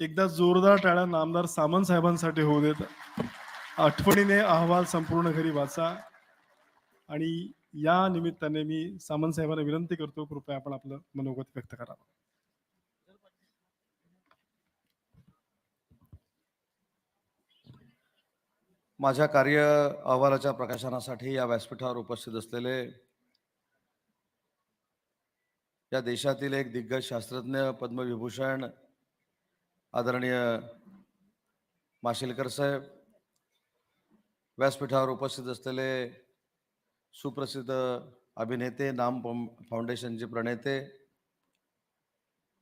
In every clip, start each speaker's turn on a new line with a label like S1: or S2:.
S1: एकदा जोरदार टाळ्या नामदार सामंत साहेबांसाठी होऊ देत. आठवणीने अहवाल संपूर्ण घरी वाचा. आणि या निमित्ताने मी सामंत साहेबांना विनंती करतो कृपया आपण आपलं मनोगत व्यक्त करावं
S2: माझ्या कार्य अहवालाच्या प्रकाशनासाठी या व्यासपीठावर उपस्थित असलेले या देशातील एक दिग्गज शास्त्रज्ञ पद्मविभूषण आदरणीय माशेलकर साहेब व्यासपीठावर उपस्थित असलेले सुप्रसिद्ध अभिनेते नाम फाउंडेशनचे प्रणेते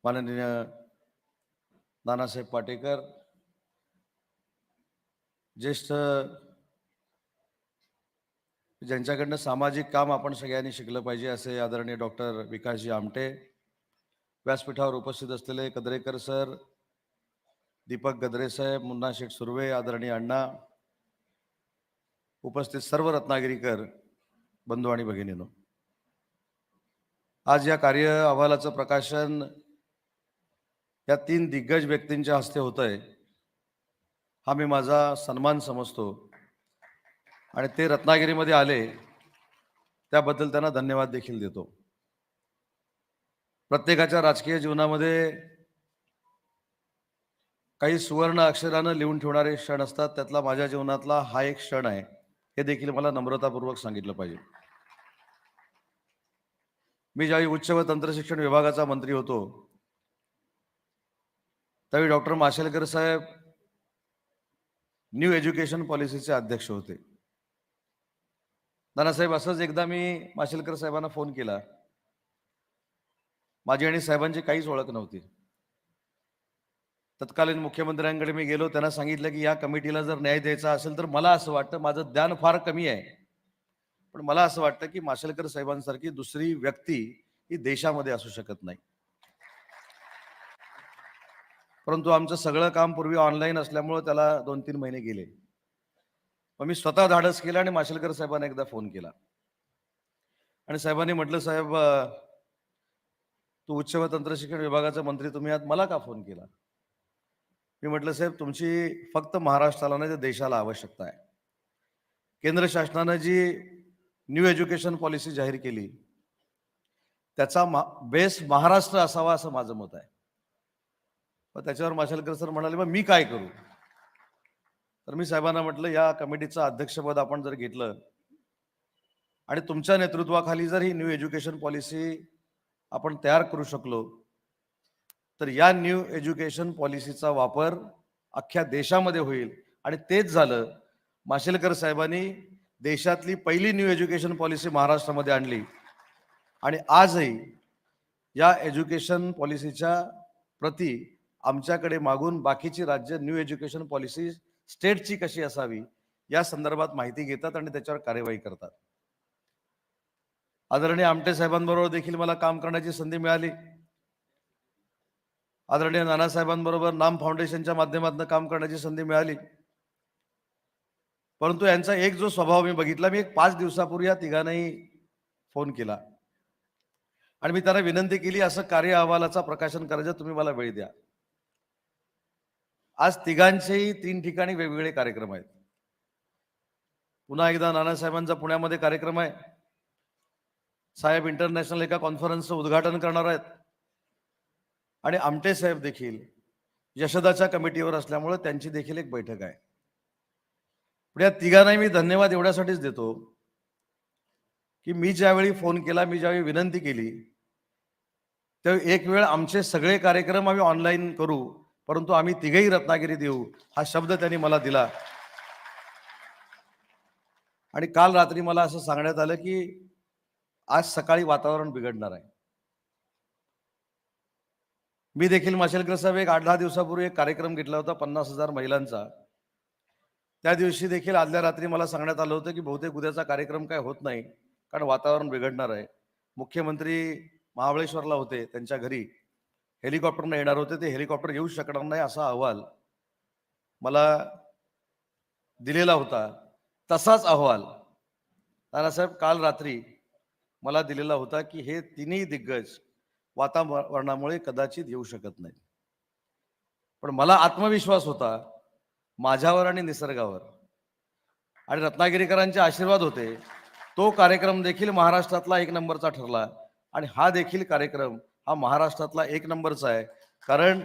S2: माननीय नानासाहेब पाटेकर ज्येष्ठ ज्यांच्याकडनं सामाजिक काम आपण सगळ्यांनी शिकलं पाहिजे असे आदरणीय डॉक्टर विकासजी आमटे व्यासपीठावर उपस्थित असलेले कदरेकर सर दीपक गदरे साहेब मुन्ना शेठ सुर्वे आदरणीय अण्णा उपस्थित सर्व रत्नागिरीकर बंधू आणि भगिनीनो. आज या कार्य अहवालाचं प्रकाशन या तीन दिग्गज व्यक्तींच्या हस्ते होत आहे हा मी माझा सन्मान समजतो. आणि ते रत्नागिरीमध्ये आले त्याबद्दल त्यांना धन्यवाद देखील देतो. प्रत्येकाच्या राजकीय जीवनामध्ये काही सुवर्ण अक्षरानं लिहून ठेवणारे क्षण असतात. त्यातला माझ्या जीवनातला हा एक क्षण आहे. हे देखील मला नम्रतापूर्वक सांगितलं पाहिजे. मी ज्यावेळी उच्च व तंत्रशिक्षण विभागाचा मंत्री होतो त्यावेळी doctor Mashelkar saheb new education पॉलिसीचे अध्यक्ष होते. नानासाहेब असंच एकदा मी माशेलकर साहेबांना फोन केला. माझी आणि साहेबांची काहीच ओळख नव्हती. तत्कालीन मुख्यमंत्र्यांकडे मी गेलो त्यांना सांगितलं की या कमिटीला जर न्याय द्यायचा असेल तर मला असं वाटतं माझं ज्ञान फार कमी आहे. पण मला असं वाटतं की माशेलकर साहेबांसारखी दुसरी व्यक्ती ही देशामध्ये असू शकत नाही. परंतु आमचं सगळं काम पूर्वी ऑनलाईन असल्यामुळं त्याला दोन तीन महिने गेले. मग मी स्वतः धाडस केलं आणि माशेलकर साहेबांना एकदा फोन केला. आणि साहेबांनी म्हटलं साहेब तू उच्च व तंत्रशिक्षण विभागाचा मंत्री तुम्ही आहात मला का फोन केला? मी म्हटलं साहेब तुमची फक्त महाराष्ट्राला नाही तर देशाला आवश्यकता आहे. केंद्र शासनानं जी न्यू एज्युकेशन पॉलिसी जाहीर केली त्याचा मा बेस महाराष्ट्र असावा असं माझं मत आहे. मग त्याच्यावर माशेलकर सर म्हणाले मग मी काय करू? तर मी साहेबांना म्हटलं या कमिटीचं अध्यक्षपद आपण जर घेतलं आणि तुमच्या नेतृत्वाखाली जर ही न्यू एज्युकेशन पॉलिसी आपण तयार करू शकलो तर या न्यू एज्युकेशन पॉलिसीचा वापर अख्ख्या देशामध्ये होईल. आणि तेच झालं माशेलकर साहेबांनी देशातली पहिली न्यू एज्युकेशन पॉलिसी महाराष्ट्रामध्ये आणली. आणि आजही या एज्युकेशन पॉलिसीच्या प्रती आमच्याकडे मागून बाकीची राज्य न्यू एज्युकेशन पॉलिसी स्टेटची कशी असावी या संदर्भात माहिती घेतात आणि त्याच्यावर कार्यवाही करतात. आदरणीय आमटे साहेबांबरोबर देखील मला काम करण्याची संधी मिळाली. आदरणीय नानासाहेबांबरोबर नाम फाउंडेशनच्या माध्यमातून काम करण्याची संधी मिळाली. परंतु यांचा एक जो स्वभाव मी बघितला मी एक पाच दिवसापूर्वी या तिघांनाही फोन केला. आणि मी त्यांना विनंती केली असं कार्य अहवालाचा प्रकाशन करायचं तुम्ही मला वेळ द्या. आज तिघांचेही तीन ठिकाणी वेगवेगळे कार्यक्रम आहेत. पुन्हा एकदा नानासाहेबांचा पुण्यामध्ये कार्यक्रम आहे. साहेब इंटरनॅशनल एका कॉन्फरन्सचं उद्घाटन करणार आहेत. आणि आमटे साहेब देखील यशदाच्या कमिटीवर असल्यामुळे त्यांची देखील एक बैठक आहे. पण या तिघांनाही मी धन्यवाद एवढ्यासाठीच देतो की मी ज्यावेळी फोन केला मी ज्यावेळी विनंती केली त्यावेळी एक वेळ आमचे सगळे कार्यक्रम आम्ही ऑनलाईन करू परंतु आम्ही तिघही रत्नागिरी देऊ हा शब्द त्यांनी मला दिला. आणि काल रात्री मला असं सांगण्यात आलं की आज सकाळी वातावरण बिघडणार आहे. मी देखील माशेलकर एक आठ दहा दिवसापूर्वी एक कार्यक्रम घेतला होता पन्नास हजार महिलांचा. त्या दिवशी देखील आदल्या रात्री मला सांगण्यात आलं होतं की बहुतेक उद्याचा कार्यक्रम काय होत नाही कारण वातावरण बिघडणार आहे. मुख्यमंत्री महाबळेश्वरला होते त्यांच्या घरी. हेलिकॉप्टरनं येणार होते ते हेलिकॉप्टर येऊ शकणार नाही असा अहवाल मला दिलेला होता. तसाच अहवाल नानासाहेब काल रात्री मला दिलेला होता की हे तिन्ही दिग्गज वातावरणामुळे कदाचित येऊ शकत नाही. पण मला आत्मविश्वास होता माझ्यावर आणि निसर्गावर. आणि रत्नागिरीकरांचे आशीर्वाद होते. तो कार्यक्रम देखील महाराष्ट्रातला एक नंबरचा ठरला. आणि हा देखील कार्यक्रम हा महाराष्ट्रातला एक नंबरचा आहे. कारण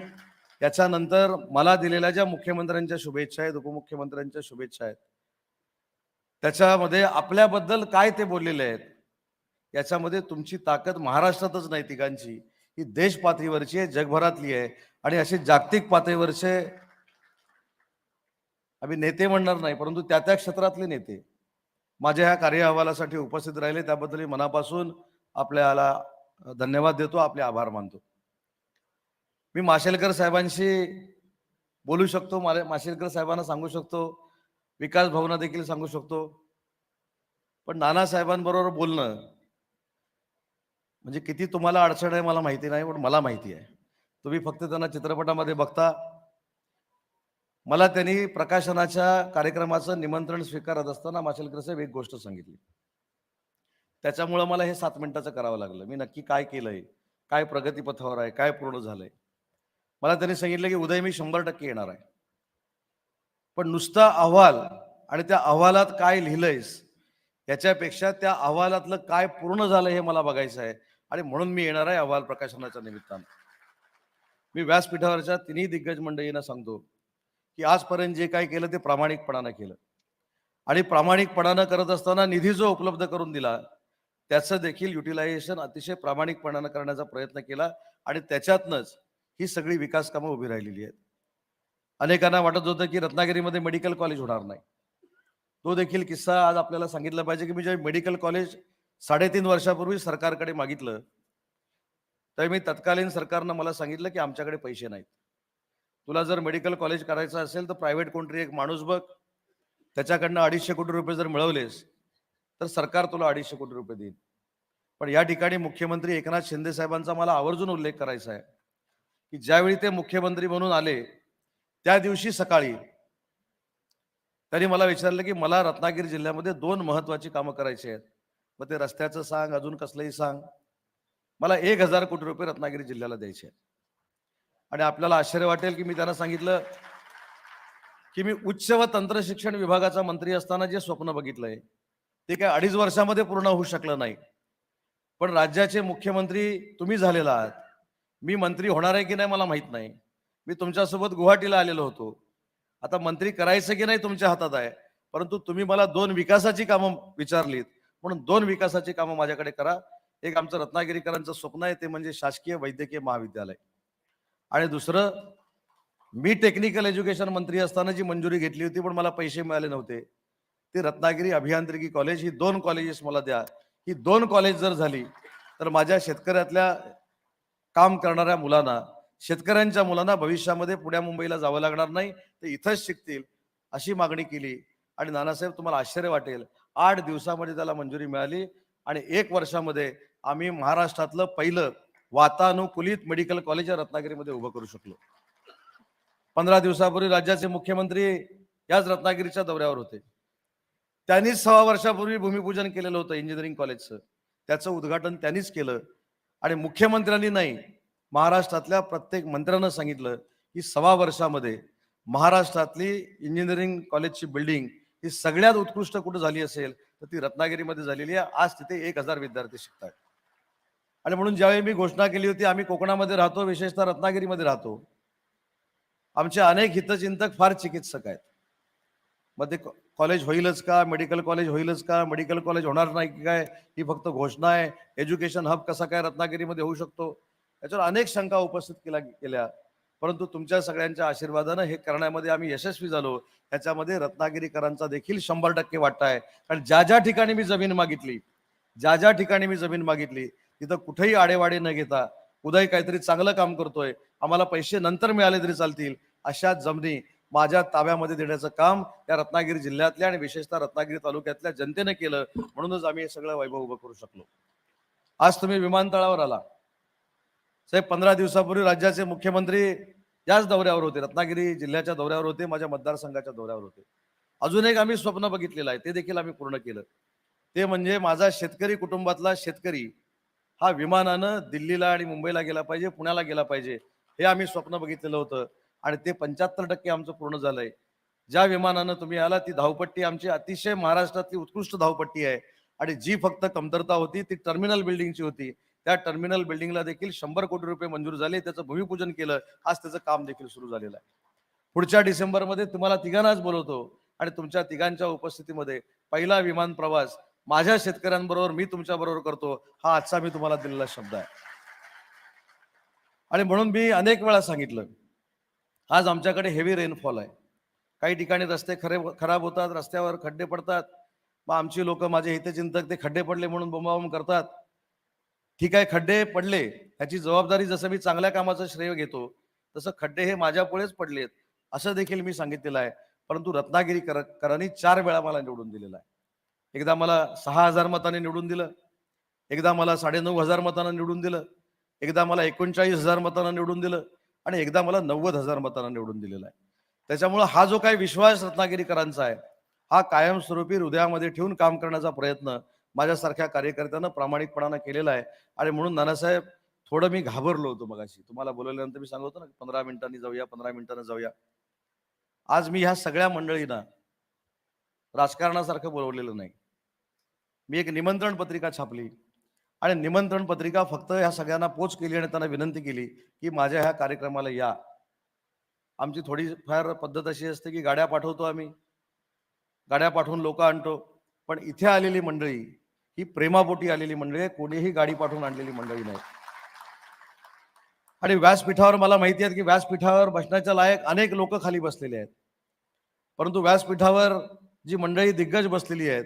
S2: त्याच्यानंतर मला दिलेल्या ज्या मुख्यमंत्र्यांच्या शुभेच्छा आहेत उपमुख्यमंत्र्यांच्या शुभेच्छा आहेत त्याच्यामध्ये आपल्याबद्दल काय ते बोललेले आहेत याच्यामध्ये तुमची ताकद महाराष्ट्रातच नाही तिघांची. ही देश पातळीवरची आहे जगभरातली आहे. आणि असे जागतिक पातळीवरचे आम्ही नेते म्हणणार नाही परंतु त्या त्या क्षेत्रातले नेते माझ्या ह्या कार्य अहवालासाठी उपस्थित राहिले. त्याबद्दल मी मनापासून आपल्याला धन्यवाद देतो आपले आभार मानतो. मी माशेलकर साहेबांशी बोलू शकतो मला माशेलकर साहेबांना सांगू शकतो विकास भावना देखील सांगू शकतो. पण नानासाहेबांबरोबर बोलणं म्हणजे किती तुम्हाला अडचण आहे मला माहिती नाही पण मला माहिती आहे. तुम्ही फक्त त्यांना चित्रपटामध्ये बघता. मला त्यांनी प्रकाशनाच्या कार्यक्रमाचं निमंत्रण स्वीकारत असताना माशेलकर साहेब एक गोष्ट सांगितली. त्याच्यामुळं मला हे सात मिनिटाचं करावं लागलं. मी नक्की काय केलंय काय प्रगतीपथावर आहे काय पूर्ण झालंय. मला त्यांनी सांगितलं की उदय मी शंभर टक्के येणार आहे. पण नुसता अहवाल आणि त्या अहवालात काय लिहिलंयस याच्यापेक्षा त्या अहवालातलं काय पूर्ण झालं हे मला बघायचं आहे. आणि म्हणून मी येणार आहे अहवाल प्रकाशनाच्या निमित्तानं. मी व्यासपीठावरच्या तिन्ही दिग्गज मंडळींना सांगतो की आजपर्यंत जे काय केलं ते प्रामाणिकपणानं केलं. आणि प्रामाणिकपणानं करत असताना निधी जो उपलब्ध करून दिला त्याचं देखील युटिलायझेशन अतिशय प्रामाणिकपणानं करण्याचा प्रयत्न केला आणि त्याच्यातनंच ही सगळी विकास कामं उभी राहिलेली आहेत. अनेकांना वाटत होतं की रत्नागिरीमध्ये मेडिकल कॉलेज होणार नाही. तो देखील किस्सा आज आपल्याला सांगितला पाहिजे की मी जे मेडिकल कॉलेज साडेतीन वर्षापूर्वी सरकारकडे मागितलं तर मी तत्कालीन सरकारनं मला सांगितलं की आमच्याकडे पैसे नाहीत. तुला जर मेडिकल कॉलेज करायचं असेल तर प्रायव्हेट कोणतरी एक माणूस बघ त्याच्याकडनं अडीचशे कोटी रुपये जर मिळवलेस तर सरकार तुला अडीचशे कोटी रुपये देईल. पण या ठिकाणी मुख्यमंत्री एकनाथ शिंदे साहेबांचा मला आवर्जून उल्लेख करायचा आहे की ज्यावेळी ते मुख्यमंत्री म्हणून आले त्या दिवशी सकाळी त्यांनी मला विचारलं की मला रत्नागिरी जिल्ह्यामध्ये दोन महत्वाची कामं करायची आहेत. मग ते रस्त्याचं सांग अजून कसलंही सांग. मला एक हजार कोटी रुपये रत्नागिरी जिल्ह्याला द्यायचे आहेत. आणि आपल्याला आश्चर्य वाटेल की मी त्यांना सांगितलं की मी उच्च व तंत्र शिक्षण विभागाचा मंत्री असताना जे स्वप्न बघितलंय ते काय अडीच वर्षामध्ये पूर्ण होऊ शकलं नाही. पण राज्याचे मुख्यमंत्री तुम्ही झालेला आहात. मी मंत्री होणार आहे की नाही मला माहीत नाही. मी तुमच्यासोबत गुवाहाटीला आलेलो होतो. आता मंत्री करायचं की नाही तुमच्या हातात आहे. परंतु तुम्ही मला दोन विकासाची कामं विचारलीत. म्हणून दोन विकासाची कामं माझ्याकडे करा. एक आमचं रत्नागिरीकरांचं स्वप्न आहे ते म्हणजे शासकीय वैद्यकीय महाविद्यालय. आणि दुसरं मी टेक्निकल एज्युकेशन मंत्री असताना जी मंजुरी घेतली होती पण मला पैसे मिळाले नव्हते. ती रत्नागिरी अभियांत्रिकी कॉलेज ही दोन कॉलेजेस मला द्या. ही दोन कॉलेज जर झाली तर माझ्या शेतकऱ्यातल्या काम करणाऱ्या मुलांना शेतकऱ्यांच्या मुलांना भविष्यामध्ये पुण्या मुंबईला जावं लागणार नाही ते इथंच शिकतील अशी मागणी केली. आणि नानासाहेब तुम्हाला आश्चर्य वाटेल आठ दिवसामध्ये त्याला मंजुरी मिळाली आणि एक वर्षामध्ये आम्ही महाराष्ट्रातलं पहिलं वातानुकूलित मेडिकल कॉलेज या रत्नागिरीमध्ये उभं करू शकलो. पंधरा दिवसापूर्वी राज्याचे मुख्यमंत्री याच रत्नागिरीच्या दौऱ्यावर होते. त्यांनीच सव्वा वर्षापूर्वी भूमिपूजन केलेलं होतं इंजिनिअरिंग कॉलेजचं त्याचं उद्घाटन त्यांनीच केलं. आणि मुख्यमंत्र्यांनी नाही महाराष्ट्रातल्या प्रत्येक मंत्र्यांना सांगितलं की सव्वा वर्षामध्ये महाराष्ट्रातली इंजिनिअरिंग कॉलेजची बिल्डिंग ही सगळ्यात उत्कृष्ट कुठं झाली असेल तर ती रत्नागिरीमध्ये झालेली आहे. आज तिथे एक हजार विद्यार्थी शिकतात आणि म्हणून ज्यावेळी मी घोषणा केली होती आम्ही कोकणामध्ये राहतो विशेषतः रत्नागिरीमध्ये राहतो. आमचे अनेक हितचिंतक फार चिकित्सक आहेत. मग ते कॉ- कॉलेज होईलच का? मेडिकल कॉलेज होईलच का? मेडिकल कॉलेज होणार नाही की काय? ही फक्त घोषणा आहे. एज्युकेशन हब कसा काय रत्नागिरीमध्ये होऊ शकतो? याच्यावर अनेक शंका उपस्थित केल्या केल्या. परंतु तुमच्या सगळ्यांच्या आशीर्वादानं हे करण्यामध्ये आम्ही यशस्वी झालो. त्याच्यामध्ये रत्नागिरीकरांचा देखील शंभर टक्के वाटा आहे. कारण ज्या ज्या ठिकाणी मी जमीन मागितली ज्या ज्या ठिकाणी मी जमीन मागितली तिथं कुठेही आडेवाडे न घेता उदय काहीतरी चांगलं काम करतोय आम्हाला पैसे नंतर मिळाले तरी चालतील अशा जमिनी माझ्या ताब्यामध्ये देण्याचं काम या रत्नागिरी जिल्ह्यातल्या आणि विशेषतः रत्नागिरी तालुक्यातल्या जनतेने केलं. म्हणूनच आम्ही हे सगळं वैभव उभं करू शकलो. आज तुम्ही विमानतळावर आला. साहेब पंधरा दिवसापूर्वी राज्याचे मुख्यमंत्री याच दौऱ्यावर होते. रत्नागिरी जिल्ह्याच्या दौऱ्यावर होते माझ्या मतदारसंघाच्या दौऱ्यावर होते. अजून एक आम्ही स्वप्न बघितलेलं आहे ते देखील आम्ही पूर्ण केलं. ते म्हणजे माझा शेतकरी कुटुंबातला शेतकरी हा विमानानं दिल्लीला आणि मुंबईला गेला पाहिजे पुण्याला गेला पाहिजे हे आम्ही स्वप्न बघितलेलं होतं. आणि ते पंच्याहत्तर टक्के आमचं पूर्ण झालंय. ज्या विमानानं तुम्ही आला ती धावपट्टी आमची अतिशय महाराष्ट्रातली उत्कृष्ट धावपट्टी आहे. आणि जी फक्त कमतरता होती ती टर्मिनल बिल्डिंगची होती. त्या टर्मिनल बिल्डिंगला देखील शंभर कोटी रुपये मंजूर झाले. त्याचं भूमिपूजन केलं. आज त्याचं काम देखील सुरू झालेलं आहे. पुढच्या डिसेंबरमध्ये तुम्हाला तिघांनाच बोलवतो आणि तुमच्या तिघांच्या उपस्थितीमध्ये पहिला विमान प्रवास माझ्या शेतकऱ्यांबरोबर मी तुमच्या बरोबर करतो. हा आजचा मी तुम्हाला दिलेला शब्द आहे. आणि म्हणून मी अनेक वेळा सांगितलं आज आमच्याकडे हेवी रेनफॉल आहे. काही ठिकाणी रस्ते खरे खराब होतात रस्त्यावर खड्डे पडतात. मग आमची लोक माझे हितचिंतक ते खड्डे पडले म्हणून बोंबाबोंब करतात. ठीक आहे खड्डे पडले ह्याची जबाबदारी जसं मी चांगल्या कामाचं श्रेय घेतो तसं खड्डे हे माझ्यापुढेच पडलेत असं देखील मी सांगितलेलं आहे. परंतु रत्नागिरी कर करांनी चार वेळा मला निवडून दिलेला आहे. एकदा मला सहा हजार मताने निवडून दिलं एकदा मला साडेनऊ हजार मतांना निवडून दिलं एकदा मला एकोणचाळीस हजार मतांना निवडून दिलं आणि एकदा मला नव्वद हजार मतांना निवडून दिलेला आहे. त्याच्यामुळं हा जो काही विश्वास रत्नागिरीकरांचा आहे हा कायमस्वरूपी हृदयामध्ये ठेवून काम करण्याचा प्रयत्न माझ्यासारख्या कार्यकर्त्यानं प्रामाणिकपणानं केलेला आहे. आणि म्हणून नानासाहेब थोडं मी घाबरलो होतो मगाशी. तुम्हाला बोलवल्यानंतर मी सांगतो ना पंधरा मिनिटांनी जाऊया पंधरा मिनिटांनी जाऊया. आज मी ह्या सगळ्या मंडळींना राजकारणासारखं बोलवलेलं नाही. मी एक निमंत्रण पत्रिका छापली. आणि निमंत्रण पत्रिका फक्त ह्या सगळ्यांना पोच केली आणि त्यांना विनंती केली की माझ्या ह्या कार्यक्रमाला या. आमची थोडी फार पद्धत अशी असते की गाड्या पाठवतो आम्ही. गाड्या पाठवून लोक आणतो. पण इथे आलेली मंडळी ही प्रेमापोटी आलेली मंडळी आहे. कोणीही गाडी पाठवून आणलेली मंडळी नाही. आणि व्यासपीठावर मला माहिती आहे की व्यासपीठावर बसण्याच्या लायक अनेक लोक खाली बसलेले आहेत. परंतु व्यासपीठावर जी मंडळी दिग्गज बसलेली आहेत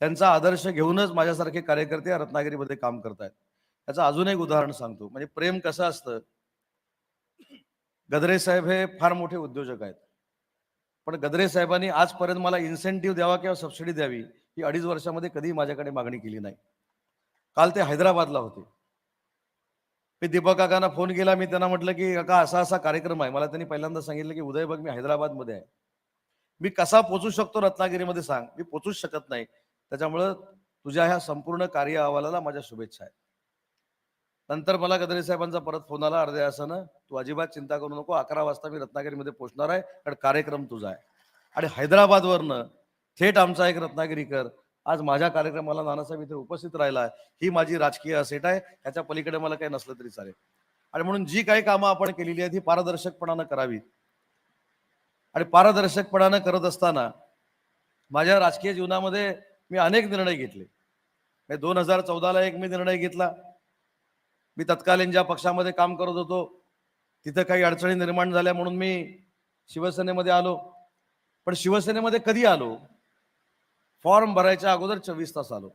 S2: त्यांचा आदर्श घेऊनच माझ्यासारखे कार्यकर्ते रत्नागिरीमध्ये काम करतायत. त्याचं अजून एक उदाहरण सांगतो. म्हणजे प्रेम कसं असतं? गद्रे साहेब हे फार मोठे उद्योजक आहेत. पण गद्रे साहेबांनी आजपर्यंत मला इन्सेंटिव्ह द्यावा किंवा सबसिडी द्यावी ही अडीच वर्षामध्ये कधी माझ्याकडे मागणी केली नाही. काल ते हैदराबादला होते. मी दीपक काकांना फोन केला मी त्यांना म्हटलं की काका असा असा कार्यक्रम आहे. मला त्यांनी पहिल्यांदा सांगितलं की उदय बघ मी हैदराबादमध्ये आहे. मी कसा पोचू शकतो रत्नागिरीमध्ये सांग. मी पोचूच शकत नाही. त्याच्यामुळं तुझ्या ह्या संपूर्ण कार्य अहवालाला माझ्या शुभेच्छा आहेत. नंतर मला गदरे साहेबांचा परत फोन आला अर्ध्या तासानं तू अजिबात चिंता करू नको अकरा वाजता मी रत्नागिरीमध्ये पोहोचणार आहे कारण कार्यक्रम तुझा आहे. आणि हैदराबादवरनं थेट आमचा एक रत्नागिरीकर आज माझ्या कार्यक्रमाला नानासाहेब इथे उपस्थित राहिला ही माझी राजकीय असेट आहे. ह्याच्या पलीकडे मला काही नसलं तरी चालेल. आणि म्हणून जी काही कामं आपण केलेली आहेत ही पारदर्शकपणानं करावी आणि पारदर्शकपणानं करत असताना माझ्या राजकीय जीवनामध्ये मी अनेक निर्णय घेतले. दोन हजार चौदाला एक मी निर्णय घेतला. मी तत्कालीन ज्या पक्षामध्ये काम करत होतो तिथं काही अडचणी निर्माण झाल्या म्हणून मी शिवसेनेमध्ये आलो. पण शिवसेनेमध्ये कधी आलो? फॉर्म भरायच्या अगोदर चोवीस तास आलो.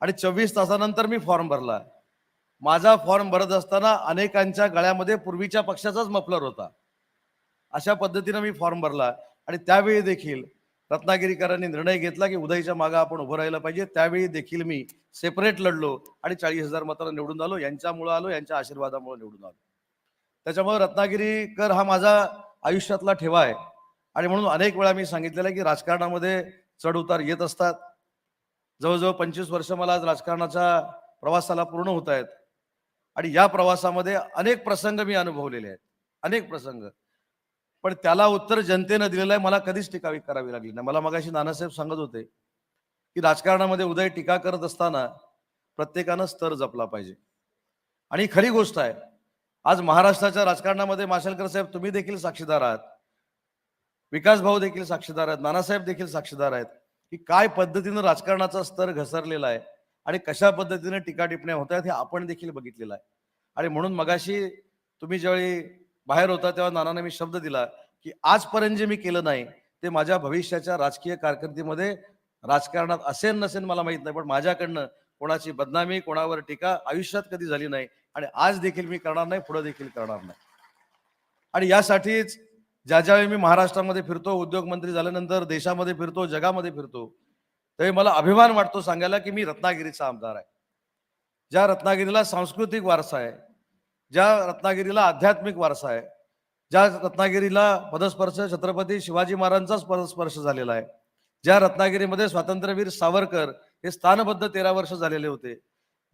S2: आणि चोवीस तासानंतर मी फॉर्म भरला. माझा फॉर्म भरत असताना अनेकांच्या गळ्यामध्ये पूर्वीच्या पक्षाचाच मफलर होता. अशा पद्धतीनं मी फॉर्म भरला. आणि त्यावेळी देखील रत्नागिरीकरांनी निर्णय घेतला की उदयच्या मागे आपण उभं राहिलं पाहिजे. त्यावेळी देखील मी सेपरेट लढलो आणि चाळीस हजार मतांना निवडून आलो. यांच्यामुळं आलो यांच्या आशीर्वादामुळे निवडून आलो. त्याच्यामुळे रत्नागिरीकर हा माझा आयुष्यातला ठेवा आहे. आणि म्हणून अनेक वेळा मी सांगितलेलं आहे की राजकारणामध्ये चढउतार येत असतात. जवळजवळ पंचवीस वर्ष मला आज राजकारणाच्या प्रवासाला पूर्ण होत आहेत. आणि या प्रवासामध्ये अनेक प्रसंग मी अनुभवलेले आहेत. अनेक प्रसंग. पण त्याला उत्तर जनतेनं दिलेलं आहे मला कधीच टीका करावी लागली नाही. मला मगाशी नानासाहेब सांगत होते की राजकारणामध्ये उदय टीका करत असताना प्रत्येकानं स्तर जपला पाहिजे. आणि खरी गोष्ट आहे आज महाराष्ट्राच्या राजकारणामध्ये माशेलकर साहेब तुम्ही देखील साक्षीदार आहात. विकास भाऊ देखील साक्षीदार आहेत नानासाहेब देखील साक्षीदार आहेत की काय पद्धतीनं राजकारणाचा स्तर घसरलेला आहे आणि कशा पद्धतीने टीका टिपण्या होत आहेत हे आपण देखील बघितलेलं आहे. आणि म्हणून मगाशी तुम्ही ज्यावेळी बाहेर होता तेव्हा नानाने मी शब्द दिला की आजपर्यंत जे मी केलं नाही ते माझ्या भविष्याच्या राजकीय कारकिर्दीमध्ये राजकारणात असेल नसेल मला माहीत नाही पण माझ्याकडनं कोणाची बदनामी कोणावर टीका आयुष्यात कधी झाली नाही आणि आज देखील मी करणार नाही पुढे देखील करणार नाही. आणि यासाठीच ज्या ज्यावेळी मी महाराष्ट्रामध्ये फिरतो उद्योग मंत्री झाल्यानंतर देशामध्ये फिरतो जगामध्ये फिरतो त्यावेळी मला अभिमान वाटतो सांगायला की मी रत्नागिरीचा आमदार आहे. ज्या रत्नागिरीला सांस्कृतिक वारसा आहे ज्या रत्नागिरीला आध्यात्मिक वारसा आहे ज्या रत्नागिरीला पदस्पर्श छत्रपती शिवाजी महाराजांचाच पदस्पर्श झालेला आहे ज्या रत्नागिरीमध्ये स्वातंत्र्यवीर सावरकर हे स्थानबद्ध तेरा वर्ष झालेले होते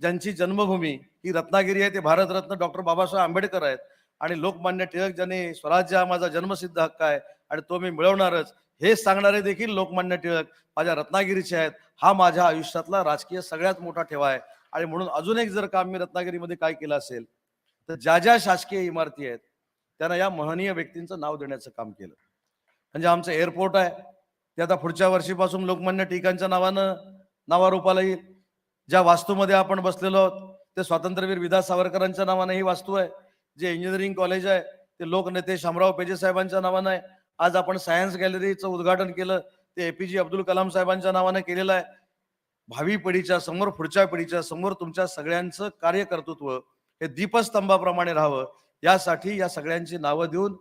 S2: ज्यांची जन्मभूमी ही रत्नागिरी आहे ते भारतरत्न डॉक्टर बाबासाहेब आंबेडकर आहेत आणि लोकमान्य टिळक ज्यांनी स्वराज्य हा माझा जन्मसिद्ध हक्क आहे आणि तो मी मिळवणारच हे सांगणारे देखील लोकमान्य टिळक माझ्या रत्नागिरीचे आहेत. हा माझ्या आयुष्यातला राजकीय सगळ्यात मोठा ठेवा आहे. आणि म्हणून अजून एक जर काम मी रत्नागिरीमध्ये काय केलं असेल तर ज्या ज्या शासकीय इमारती आहेत त्यांना या महनीय व्यक्तींचं नाव देण्याचं काम केलं. म्हणजे आमचं एअरपोर्ट आहे. ते आता पुढच्या वर्षीपासून लोकमान्य टिळकांच्या नावानं नावारूपाला येईल. ज्या वास्तूमध्ये आपण बसलेलो आहोत ते स्वातंत्र्यवीर विदा सावरकरांच्या नावानं ही वास्तू आहे. जे इंजिनिअरिंग कॉलेज आहे ते लोकनेते शामराव पेजे साहेबांच्या नावानं आहे. आज आपण सायन्स गॅलरीचं उद्घाटन केलं ते एपीजे अब्दुल कलाम साहेबांच्या नावानं केलेलं आहे. भावी पिढीच्या समोर पुढच्या पिढीच्या समोर तुमच्या सगळ्यांचं कार्यकर्तृत्व हे दीपस्तंभाप्रमाणे राहावं. यासाठी या सगळ्यांची नावं देऊन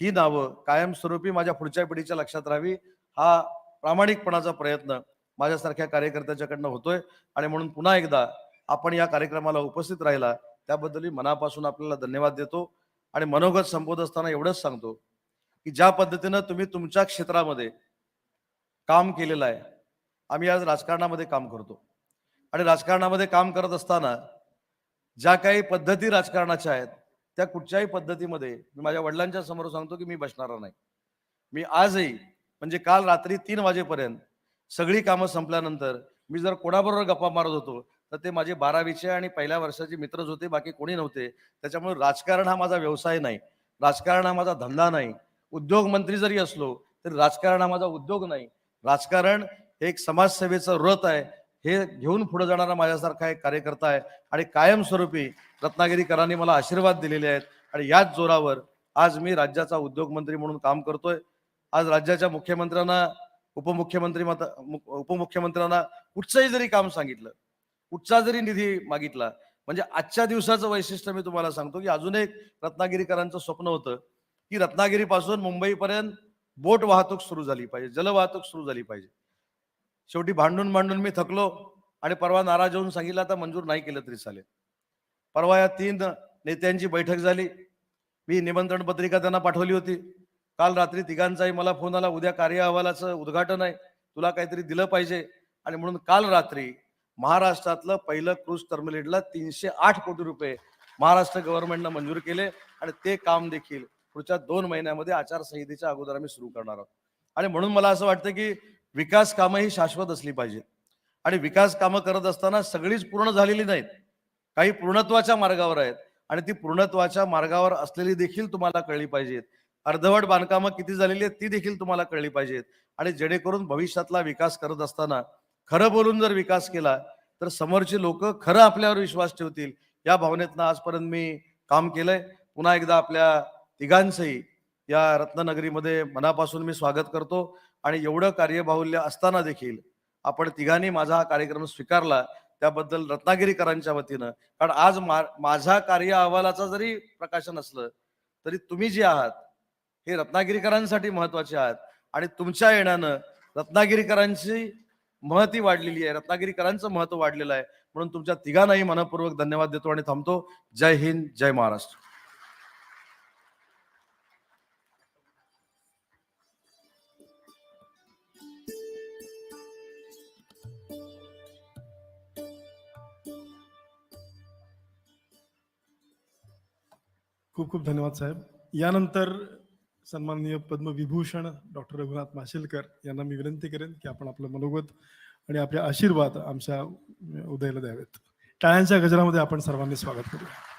S2: ही नावं कायमस्वरूपी माझ्या पुढच्या पिढीच्या लक्षात राहावी. हा प्रामाणिकपणाचा प्रयत्न माझ्यासारख्या कार्यकर्त्याच्याकडनं होतोय. आणि म्हणून पुन्हा एकदा आपण या कार्यक्रमाला उपस्थित राहिला. त्याबद्दलही मनापासून आपल्याला धन्यवाद देतो आणि मनोगत संबोध असताना एवढंच सांगतो की ज्या पद्धतीनं तुम्ही तुमच्या क्षेत्रामध्ये काम केलेलं आहे आम्ही आज राजकारणामध्ये काम करतो. आणि राजकारणामध्ये काम करत असताना ज्या काही पद्धती राजकारणाच्या आहेत त्या कुठच्याही पद्धतीमध्ये मी माझ्या वडिलांच्या समोर सांगतो की मी बसणार नाही. मी आजही म्हणजे काल रात्री तीन वाजेपर्यंत सगळी कामं संपल्यानंतर मी जर कोणाबरोबर गप्पा मारत होतो तर ते माझे बारावीचे आणि पहिल्या वर्षाचे मित्रच होते बाकी कोणी नव्हते. त्याच्यामुळे राजकारण हा माझा व्यवसाय नाही. राजकारण हा माझा धंदा नाही. उद्योग मंत्री जरी असलो तरी राजकारण हा माझा उद्योग नाही. राजकारण हे एक समाजसेवेचं व्रत आहे. हे घेऊन पुढे जाणारा माझ्यासारखा एक कार्यकर्ता आहे आणि कायमस्वरूपी रत्नागिरीकरांनी मला आशीर्वाद दिलेले आहेत आणि याच जोरावर आज मी राज्याचा उद्योगमंत्री म्हणून काम करतोय. आज राज्याच्या मुख्यमंत्र्यांना उपमुख्यमंत्री मत उपमुख्यमंत्र्यांना कुठचंही जरी काम सांगितलं कुठचा जरी निधी मागितला म्हणजे आजच्या दिवसाचं वैशिष्ट्य मी तुम्हाला सांगतो की अजून एक रत्नागिरीकरांचं स्वप्न होतं की रत्नागिरीपासून मुंबईपर्यंत बोट वाहतूक सुरू झाली पाहिजे जलवाहतूक सुरू झाली पाहिजे. शेवटी भांडून भांडून मी थकलो आणि परवा नाराज होऊन सांगितलं आता मंजूर नाही केलं तरी चालेल. परवा या तीन नेत्यांची बैठक झाली. मी निमंत्रण पत्रिका त्यांना पाठवली होती. काल रात्री तिघांचाही मला फोन आला उद्या कार्य अहवालाचं उद्घाटन आहे तुला काहीतरी दिलं पाहिजे आणि म्हणून काल रात्री महाराष्ट्रातलं पहिलं क्रूज टर्मिनेटला तीनशे आठ कोटी रुपये महाराष्ट्र गव्हर्नमेंटनं मंजूर केले आणि ते काम देखील पुढच्या दोन महिन्यामध्ये आचारसंहितेच्या अगोदर आम्ही सुरू करणार आहोत. आणि म्हणून मला असं वाटतं की विकास कामं ही शाश्वत असली पाहिजेत. आणि विकास कामं करत असताना सगळीच पूर्ण झालेली नाहीत. काही पूर्णत्वाच्या मार्गावर आहेत आणि ती पूर्णत्वाच्या मार्गावर असलेली देखील तुम्हाला कळली पाहिजेत. अर्धवट बांधकामं किती झालेली आहेत ती देखील तुम्हाला कळली पाहिजेत. आणि जेणेकरून भविष्यातला विकास करत असताना खरं बोलून जर विकास केला तर समोरचे लोक खरं आपल्यावर विश्वास ठेवतील. या भावनेतनं आजपर्यंत मी काम केलंय. पुन्हा एकदा आपल्या तिघांचंही या रत्ननगरीमध्ये मनापासून मी स्वागत करतो. आणि एवढं कार्यबाहुल्य असताना देखील आपण तिघांनी माझा हा कार्यक्रम स्वीकारला त्याबद्दल रत्नागिरीकरांच्या वतीनं. कारण आज मा माझा कार्य अहवालाचा जरी प्रकाशन असलं तरी तुम्ही जे आहात हे रत्नागिरीकरांसाठी महत्त्वाचे आहात. आणि तुमच्या येण्यानं रत्नागिरीकरांची महती वाढलेली आहे. रत्नागिरीकरांचं महत्त्व वाढलेलं आहे. म्हणून तुमच्या तिघांनाही मनपूर्वक धन्यवाद देतो आणि थांबतो. जय हिंद जय महाराष्ट्र.
S1: खूप खूप धन्यवाद साहेब. यानंतर सन्माननीय पद्मविभूषण डॉक्टर रघुनाथ माशेलकर यांना मी विनंती करेन की आपण आपलं मनोगत आणि आपले आशीर्वाद आमच्या उदयाला द्यावेत. टाळ्यांच्या गजरामध्ये आपण सर्वांनी स्वागत करूया.